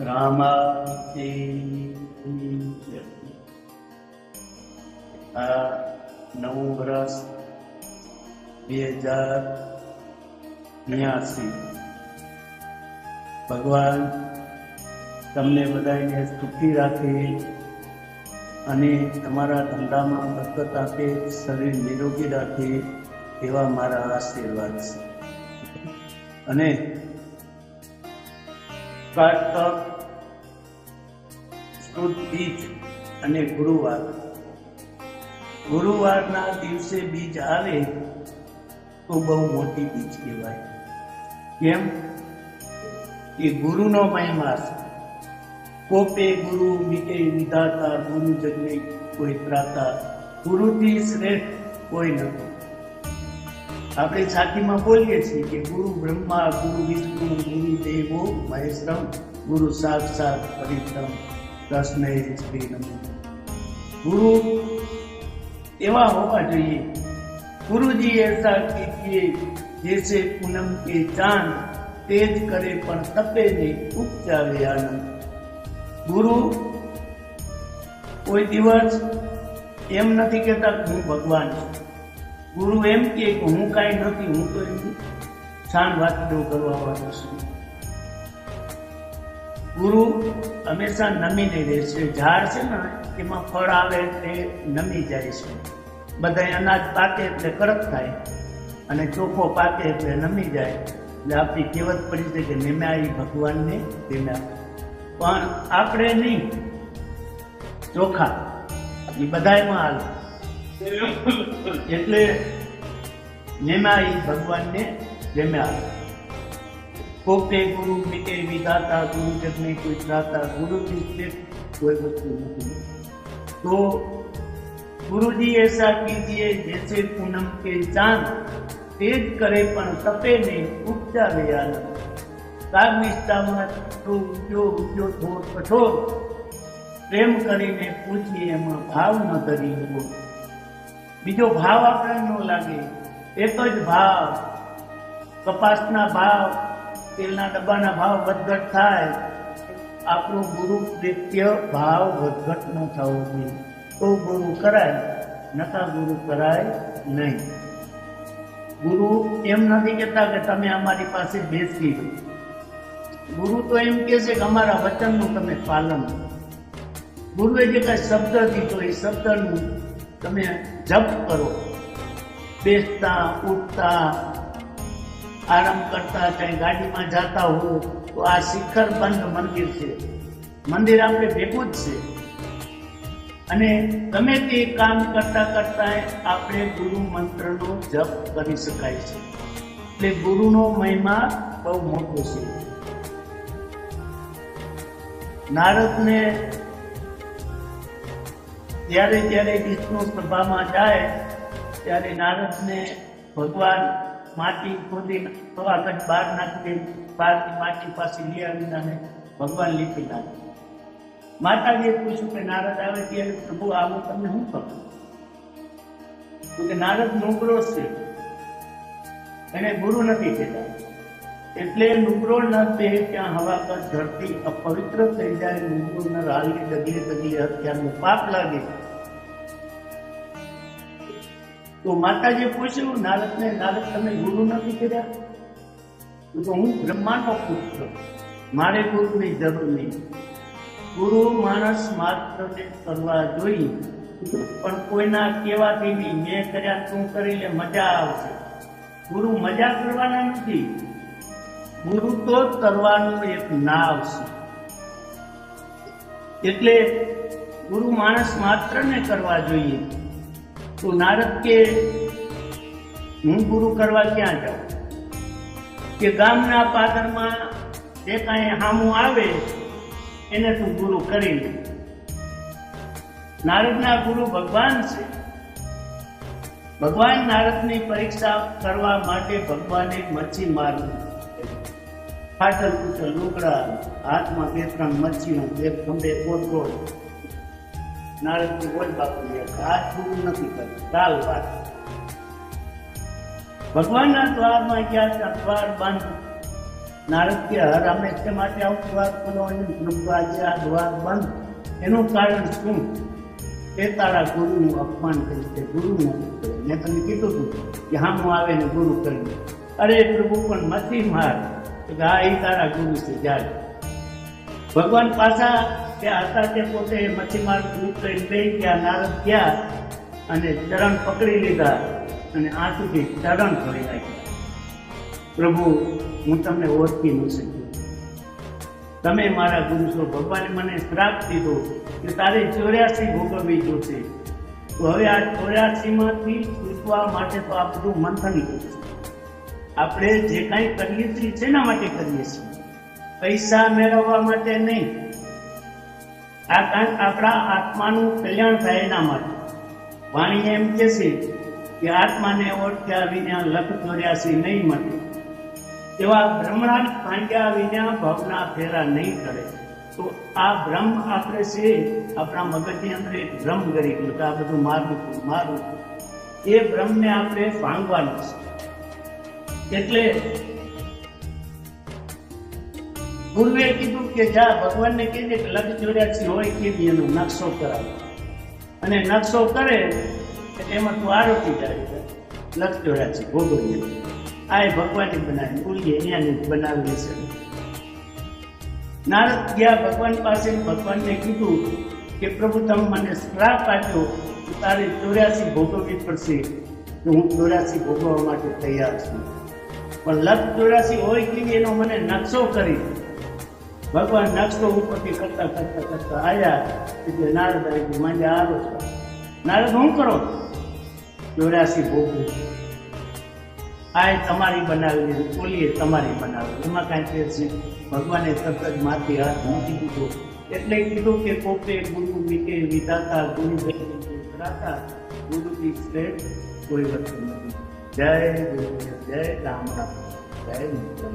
રામાથી આ નવું વર્ષ બે હજાર બ્યાસી ભગવાન તમને બધાને સુખી રાખે અને તમારા ધંધામાં બરકત આપે, શરીર નિરોગી રાખે એવા મારા આશીર્વાદ છે. અને કારતક બીજ અને ગુરુવાર. ગુરુવારના દિવસે બીજ આવે તો બહુ મોટી બીજ કહેવાય. કેમ? એ ગુરુનો મહિમા છે. કોપે ગુરુ મીટે વિધાતા ગુરુ જગને કોઈ ત્રાતા ગુરુથી શ્રેષ્ઠ કોઈ નથી. આપણે છાતીમાં બોલીએ છીએ કે ગુરુ બ્રહ્મા, ગુરુ વિષ્ણુ, ગુરુ દેવો મહેશ્રમ ગુરુ સાક્ષાત પરિત્રમ તસ્મય શ્રી નમો ગુરુ એવા હોવા જોઈએ. ગુરુજી એસા કીજીએ જેસે પૂનમ કે ચાંદ તેજ કરે પણ તપે નહીં ઉપચાવે આનંદ. ગુરુ કોઈ દિવસ એમ નથી કેતા હું ભગવાન છું. ગુરુ એમ કે હું કાંઈ નથી, હું તો એમ છાન વાતડો કરવા વાળો છું. ગુરુ હંમેશા નમીને રહેશે ઝાડ છે ને, એમાં ફળ આવે એટલે નમી જાય છે. બધા અનાજ પાકે એટલે કડક થાય અને ચોખ્ખો પાકે એટલે નમી જાય. એટલે આપણી કહેવત પડી છે કે નિમ્યા ભગવાનને તેના પણ આપણે નહીં, ચોખા, એ બધાયમાં હાલ એટલે જેમાં એ ભગવાનને જમ્યા. કોપે ગુરુ મિતે વિધાતા, ગુરુ જગને કોઈ ત્રાતા ગુરુથી શ્રેષ્ઠ કોઈ વસ્તુ નથી. તો ગુરુજી એસા કીજીએ જૈસે પૂનમ કે ચાંદ તેજ કરે પણ તપે નહીં ઉપજાવે આનંદ કાગ નિષ્ઠામાં તો ઉગ્યો ઉગ્યો થોડ કઠોર. પ્રેમ કરીને પૂછી એમાં ભાવ ન કરી બીજો ભાવ આપણને ન લાગે. એક જ ભાવ. કપાસના ભાવ, તેલના ડબ્બાના ભાવ વધઘટ થાય. આપણો ગુરુ પ્રત્ય ભાવ વધઘટ ન થવો જોઈએ. તો ગુરુ કરાય નકા ગુરુ કરાય નહીં. ગુરુ એમ નથી કહેતા કે તમે અમારી પાસે બેસી રહો ગુરુ તો એમ કહે છે કે અમારા વચનનું તમે પાલન કરો. ગુરુએ જે કાંઈ શબ્દ દીધો, એ શબ્દનું તમે જપ કરો. બેસતા, ઉઠતા, આરામ કરતા, કઈ ગાડીમાં જતા હો તો આ શિખર બંધ મંદિર છે. મંદિર આપણે ભેગું જ છે. અને તમે તે કામ કરતા કરતા આપણે ગુરુ મંત્રનો જપ કરી શકાય છે. એટલે ગુરુનો મહિમા બહુ મોટો છે. નારદને જ્યારે જ્યારે વિષ્ણુ સભામાં જાય, ત્યારે નારદને ભગવાન માટી ખોદી આગળ બહાર નાખી બહારથી માટી પાછી લઈ આવીને અને ભગવાન લીપી નાખે માતાજીએ પૂછ્યું કે, નારદ આવે ત્યારે પ્રભુ, આવું તમને શું કરું કે, નારદ મોકલો છે. એને ગુરુ નથી કહેતા. એટલે નુકરોળના તે ત્યાં હવા પર ધરતી અપવિત્ર થઈ જાય નુકરોળના રાલની રાલી ડગલે ડગલે હત્યાનું પાપ લાગે. તો માતાજી પૂછ્યું, નારદને, નારદ, તમે ગુરુ નથી કર્યા? તો હું બ્રહ્માનો પુત્ર મારે ગુરુની જરૂર નહીં. ગુરુ માણસ માત્રને કરવા જોઈએ. પણ કોઈના કહેવાથી નહીં. મેં કર્યા, તું કરી લે, મજા આવશે. ગુરુ મજા કરવાના નથી. ગુરુ તો કરવાનું એક નાવ છે. એટલે ગુરુ માણસ માત્રને કરવા જોઈએ. તો નારદ કે, હું ગુરુ કરવા ક્યાં જાઉં? કે ગામના પાદરમાં જે કાંઈ હામું આવે, એને તું ગુરુ કરી લે. નારદના ગુરુ ભગવાન છે. ભગવાન નારદની પરીક્ષા કરવા માટે ભગવાને મચ્છી મારવું ફાટલ ફૂટલ લુગડા, હાથમાં બે ત્રણ મચ્છીઓ એક ખંભે કોટરો નારદ બોલ બાપુ હાથ ગુરુ નથી કરતું ચાલ વાત. ભગવાનના દ્વારમાં ગયા દ્વાર બંધ નારદ કે, હર હંમેશા માટે આવું દ્વાર ખોલો અને પ્રભુ આજે આ દ્વાર બંધ. એનું કારણ શું? તે તારા ગુરુનું અપમાન કર્યું છે ગુરુનું મેં તમને કીધું હતું કે હા હું આવે ને ગુરુ કરી અરે પ્રભુ, પણ મથી માર. તો કે તારા ગુરુ છે જાય ભગવાન પાછા તે હતા તે પોતે મચ્છીમાર બે ગયા, નારદ ગયા અને ચરણ પકડી લીધા અને આંસુથી ચરણ ધોઈ નાખ્યા પ્રભુ, હું તમને ઓળખી ન શક્યો. તમે મારા ગુરુ છો, ભગવાને મને શ્રાપ દીધો કે તારે ચોર્યાસી ભોગવવી જોશે. તો હવે આ ચોર્યાસીમાંથી છૂટવા માટે તો આ બધું મંથન કરીશું. આપણે જે કાંઈ કરીએ છીએ શેના માટે કરીએ છીએ? પૈસા મેળવવા માટે નહીં. આ કારણ આપણા આત્માનું કલ્યાણ થાય એના માટે. વાણી એમ કે છે કે આત્માને ઓળખ્યા વિના લખ ચોર્યાસી નહીં મળે એવા બ્રહ્મણા ભાંગ્યા વિના ભાવના ફેરા નહીં કરે. તો આ બ્રહ્મ આપણે છે, આપણા મગજની અંદર એક ભ્રમ કરી ગયું આ બધું મારું મારું. એ બ્રહ્મને આપણે ભાંગવાનું છે. એટલે ગુરુએ કીધું કે જા, ભગવાનને કહેજે કે લખ ચોર્યાસી હોય કેવી એનો, નકશો કરાવો. અને નકશો કરે એમાં તું આરોપી જાય લખ ચોર્યાસી ભોગવીએ આ ભગવાને બનાવી બોલીએ અહીંયાની બનાવી છે. નારદ ગયા ભગવાન પાસે, ભગવાનને કીધું કે પ્રભુ, તમે મને શ્રાપ આપ્યો તારે ચોર્યાસી ભોગવવી પડશે. હું ચોર્યાસી ભોગવવા માટે તૈયાર છું. પણ લક્ષ ચોર્યાસી હોય કે એનો મને નકશો કરી ભગવાન નકશો ઉપરથી કરતા કરતા કરતા આવ્યા એટલે નારદ આવી માંડે આવો છો. નારદ, હું કરો? ચોર્યાસી ભોગવું આ તમારી બનાવેલી ઓલી તમારી બનાવેલી. એમાં કાંઈ ફેર છે ભગવાને તરત માથે હાથ મૂકી દીધો. એટલે કીધું કે પોતે ગુરુ મીતે વિધાતા ગુરુ કરાતા ગુરુ કી શ્રેષ્ઠ કોઈ વસ્તુ નથી. જય ગુરુ જય રામ રામ જય મુક્તમ